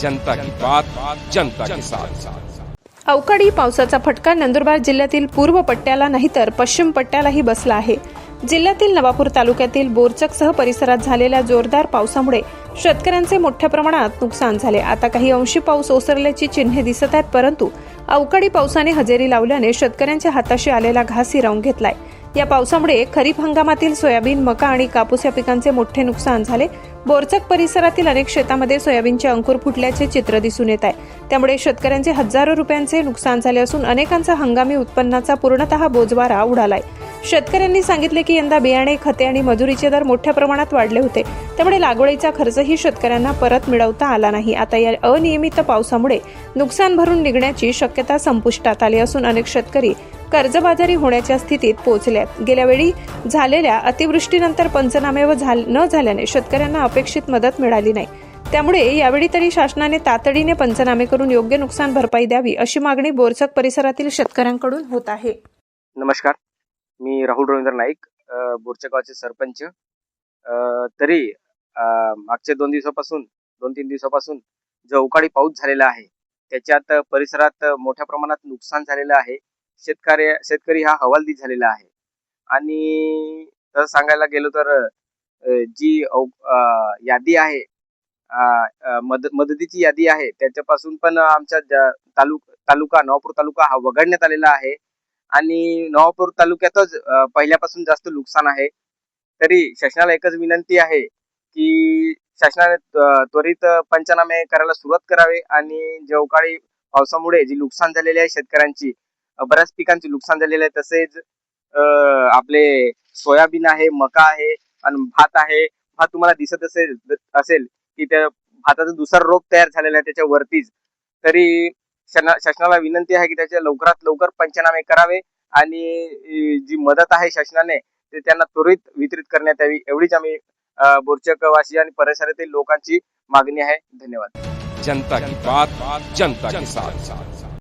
जनता की बात जनता के साथ। अवकाळी पावसाचा फटका नंदुरबार जिल्ह्यातील पूर्व पट्ट्याला नाही तर पश्चिम पट्ट्यालाही बसला आहे. जिल्ह्यातील नवापूर तालुक्यातील बोरचकसह परिसरात झालेल्या जोरदार पावसामुळे शेतकऱ्यांचे मोठ्या प्रमाणात नुकसान झाले. आता काही अंशी पाऊस ओसरल्याची चिन्हे दिसत आहेत परंतु अवकाळी पावसाने हजेरी लावल्याने शेतकऱ्यांच्या हाताशी आलेला घास हिरावून घेतलाय. या पावसामुळे खरीप हंगामातील सोयाबीन मका आणि कापूस या पिकांचे मोठे नुकसान झाले. बोरचक परिसरातील अनेक शेतामध्ये सोयाबीनचे अंकुर फुटल्याचे चित्र दिसून येत आहे. त्यामुळे शेतकऱ्यांचे हजारो रुपयांचे नुकसान झाले असून अनेकांचा हंगामी उत्पन्नाचा पूर्णतः बोजवारा उडालाय. शेतकऱ्यांनी सांगितले की यंदा बियाणे खते आणि मजुरीचे दर मोठ्या प्रमाणात वाढले होते. त्यामुळे लागवडीचा खर्चही शेतकऱ्यांना परत मिळवता आला नाही. आता या अनियमित पावसामुळे नुकसान भरून निघण्याची शक्यता संपुष्टात आली असून अनेक शेतकरी कर्जबाजारी होण्याच्या स्थितीत पोहोचल्यात गेल्या वेळी झालेल्या अतिवृष्टीनंतर पंचनामे व झाल- न झाल्याने शेतकऱ्यांना अपेक्षित मदत मिळाली नाही. त्यामुळे यावेळी तरी शासनाने तातडीने पंचनामे करून योग्य नुकसान भरपाई द्यावी अशी मागणी बोरचक परिसरातील शेतकऱ्यांकडून होत आहे. नमस्कार. मी राहुल रवींद्र नाईक अ, बोरच्या गावचे सरपंच. तरी मागच्या दोन दिवसापासून दोन तीन दिवसापासून जो अवकाळी पाऊस झालेला आहे त्याच्यात परिसरात मोठ्या प्रमाणात नुकसान झालेलं आहे. शेतकरी शेतकरी हा हवालदी झालेला आहे. आणि तसं सांगायला गेलो तर जी औ यादी आहे मद मदतीची यादी आहे त्याच्यापासून पण आमच्या ज- तालुक तालुका नवापूर तालुका हा वगळण्यात आलेला आहे. आणि नवापूर तालुक्यातच पहिल्यापासून जास्त नुकसान आहे. तरी शासनाला एकच विनंती आहे की शासनाने त्वरित पंचनामे करायला सुरुवात करावे आणि जे अवकाळी पावसामुळे जी नुकसान झालेली आहे शेतकऱ्यांची बऱ्याच पिकांचे नुकसान झालेले आहे. तसेच आपले सोयाबीन आहे मका आहे आणि भात आहे. भात तुम्हाला दिसत असेल असेल की त्या भाताचं दुसरा रोप तयार झालेला आहे त्याच्यावरतीच. तरी शासनाला विनंती आहे की त्याचे लवकरात लवकर पंचनामे करावे आणि जी मदत आहे शासनाने ते त्यांना त्वरित वितरित करण्यात यावी एवढीच आम्ही बोरचकवासी आणि परिसरातील लोकांची मागणी आहे. धन्यवाद. जनता की बात जनता के साथ.